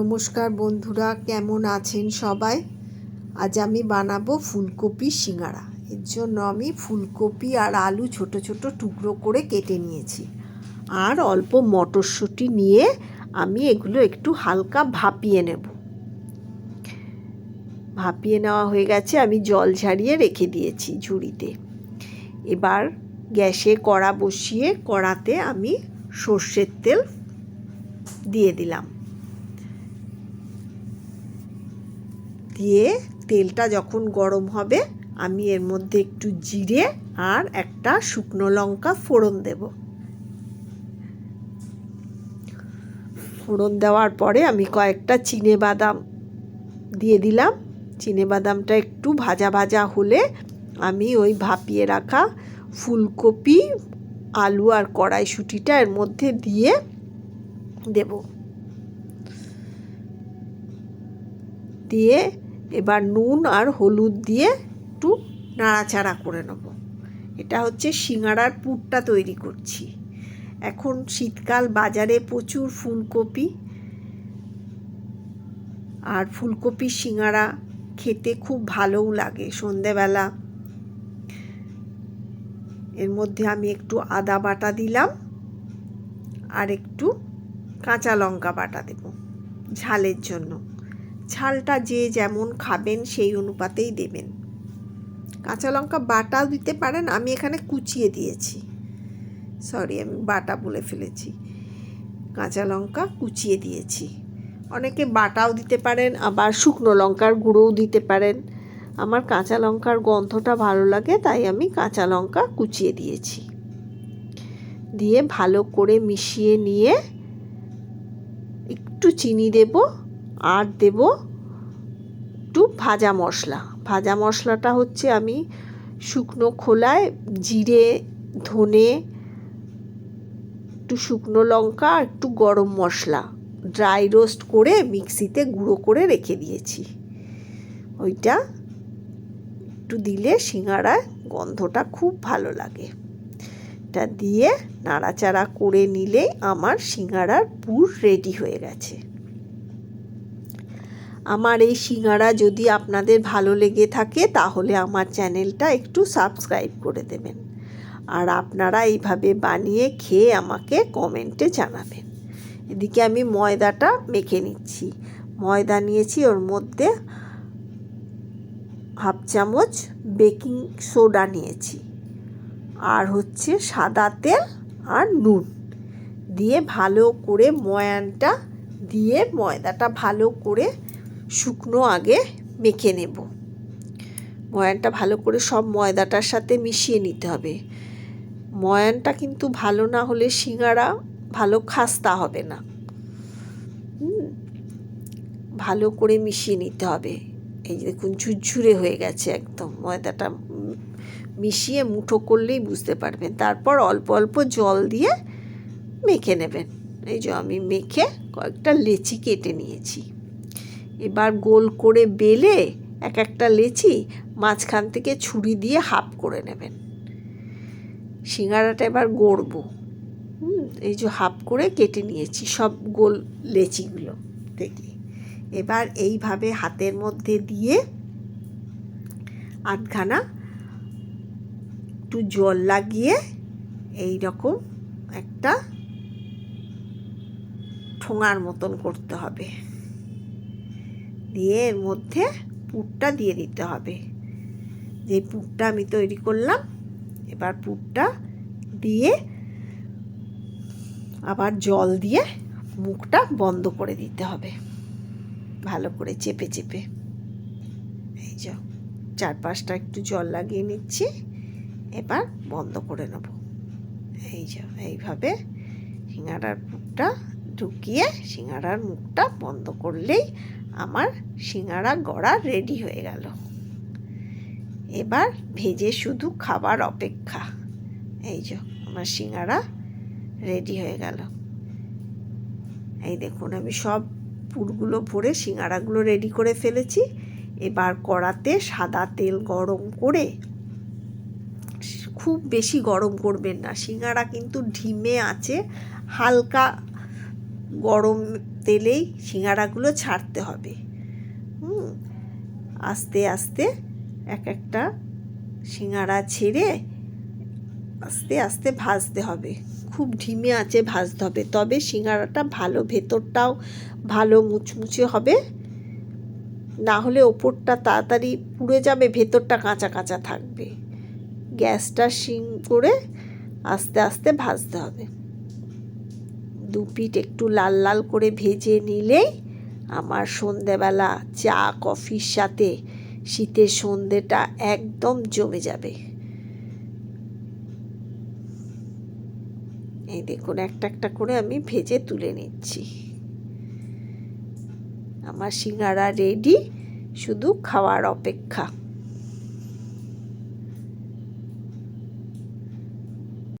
নমস্কার বন্ধুরা, কেমন আছেন সবাই? আজ আমি বানাবো ফুলকপি সিঙ্গারা এর জন্য আমি ফুলকপি আর আলু ছোট ছোট টুকরো করে কেটে নিয়েছি। আর অল্প মটরশুঁটি নিয়ে আমি এগুলো একটু হালকা ভাপিয়ে নেব। ভাপিয়ে নেওয়া হয়ে গেছে, আমি জল ঝারিয়ে রেখে দিয়েছি ঝুড়িতে। এবার গ্যাসে কড়া বসিয়ে কড়াতে আমি সর্ষের তেল দিয়ে দিলাম। দিয়ে তেলটা যখন গরম হবে, আমি এর মধ্যে একটু জিরে আর একটা শুকনো লঙ্কা ফোড়ন দেব। ফোড়ন দেওয়ার পরে আমি কয়েকটা চিনে বাদাম দিয়ে দিলাম। চিনে বাদামটা একটু ভাজা ভাজা হলে আমি ওই ভাপিয়ে রাখা ফুলকপি, আলু আর কড়াইশুঁটিটা এর মধ্যে দিয়ে দেব। দিয়ে এবার নুন আর হলুদ দিয়ে একটু নাড়াচাড়া করে নেব। এটা হচ্ছে সিঙাড়ার পুরটা তৈরি করছি। এখন শীতকাল, বাজারে প্রচুর ফুলকপি আর ফুলকপি, সিঙাড়া খেতে খুব ভালোও লাগে সন্ধেবেলা। এর মধ্যে আমি একটু আদা বাটা দিলাম আর একটু কাঁচা লঙ্কা বাটা দেব ঝালের জন্য। ঝালটা যে যেমন খাবেন সেই অনুপাতেই দেবেন। কাঁচা লঙ্কা বাটাও দিতে পারেন, আমি এখানে কুচিয়ে দিয়েছি। সরি আমি বাটা বলে ফেলেছি। কাঁচা লঙ্কা কুচিয়ে দিয়েছি। অনেকে বাটাও দিতে পারেন, আবার শুকনো লঙ্কার গুঁড়োও দিতে পারেন। আমার কাঁচা লঙ্কার গন্ধটা ভালো লাগে, তাই আমি কাঁচা লঙ্কা কুচিয়ে দিয়েছি। দিয়ে ভালো করে মিশিয়ে নিয়ে একটু চিনি দেব। আর দেব একটু ভাজা মশলা। ভাজা মশলাটা হচ্ছে আমি শুকনো খোলায় জিরে, ধনে, একটু শুকনো লঙ্কা, আর একটু গরম মশলা ড্রাই রোস্ট করে মিক্সিতে গুঁড়ো করে রেখে দিয়েছি। ওইটা একটু দিলে সিঙ্গারায় গন্ধটা খুব ভালো লাগে। এটা দিয়ে নাড়াচাড়া করে নিলেই আমার সিঙ্গারার পুর রেডি হয়ে গেছে। আমার এই সিঙ্গারা যদি আপনাদের ভালো লেগে থাকে, তাহলে আমার চ্যানেলটা একটু সাবস্ক্রাইব করে দেবেন। আর আপনারা এইভাবে বানিয়ে খেয়ে আমাকে কমেন্টে জানাবেন। এদিকে আমি ময়দাটা মেখে নিচ্ছি। ময়দা নিয়েছি, ওর মধ্যে হাফ চামচ বেকিং সোডা নিয়েছি। আর হচ্ছে সাদা তেল আর নুন দিয়ে ভালো করে ময়ানটা দিয়ে ময়দাটা ভালো করে শুকনো আগে মেখে নেব। ময়ানটা ভালো করে সব ময়দাটার সাথে মিশিয়ে নিতে হবে। ময়ানটা কিন্তু ভালো না হলে সিঙ্গারা ভালো খাস্তা হবে না। ভালো করে মিশিয়ে নিতে হবে। এই যে দেখুন, ঝুরঝুরে হয়ে গেছে একদম। ময়দাটা মিশিয়ে মুঠো করলেই বুঝতে পারবেন। তারপর অল্প অল্প জল দিয়ে মেখে নেবেন। এই যে আমি মেখে কয়েকটা লেচি কেটে নিয়েছি। এবার গোল করে বেলে এক একটা লেচি মাঝখান থেকে ছুরি দিয়ে হাফ করে নেবেন। সিঙ্গারাটা এবার গড়বো। এই যে হাফ করে কেটে নিয়েছি সব গোল লেচিগুলো। থেকে এবার এইভাবে হাতের মধ্যে দিয়ে আধখানা একটু জল লাগিয়ে এই রকম একটা ঠোঙার মতন করতে হবে। দিয়ে এর মধ্যে পুরটা দিয়ে দিতে হবে। যে পুরটা আমি তৈরি করলাম, এবার পুরটা দিয়ে আবার জল দিয়ে মুখটা বন্ধ করে দিতে হবে। ভালো করে চেপে চেপে। এই যে, চারপাশটা একটু জল লাগিয়ে নিচ্ছি, এবার বন্ধ করে নেব। এই যে, এইভাবে সিঙ্গারার মুখটা ঢুকিয়ে সিঙ্গারার মুখটা বন্ধ করলেই আমার সিঙ্গারা গড়া রেডি হয়ে গেল। এবার ভেজে শুধু খাবার অপেক্ষা। এই যে, আমার সিঙ্গারা রেডি হয়ে গেল। এই দেখুন, আমি সব পুরগুলো ভরে সিঙ্গারাগুলো রেডি করে ফেলেছি। এবার কড়াতে সাদা তেল গরম করে, খুব বেশি গরম করবেন না। সিঙ্গারা কিন্তু ঢিমে আছে, হালকা গরম তেলেই সিঙ্গারাগুলো ছাড়তে হবে। হুম, আস্তে আস্তে এক একটা সিঙ্গারা ছেড়ে আস্তে আস্তে ভাজতে হবে। খুব ধিমে আঁচে ভাজতে হবে, তবে সিঙ্গারাটা ভালো, ভেতরটাও ভালো মুচমুচে হবে। না হলে ওপরটা তাড়াতাড়ি পুড়ে যাবে, ভেতরটা কাঁচা কাঁচা থাকবে। গ্যাসটা সিম করে আস্তে আস্তে ভাজতে হবে। দু পিঠ একটু লাল লাল করে ভেজে নিলেই আমার সন্ধেবেলা চা, কফির সাথে শীতের সন্ধেটা একদম জমে যাবে। এই দেখুন, একটা একটা করে আমি ভেজে তুলে নিচ্ছি। আমার সিঙ্গারা রেডি শুধু খাওয়ার অপেক্ষা।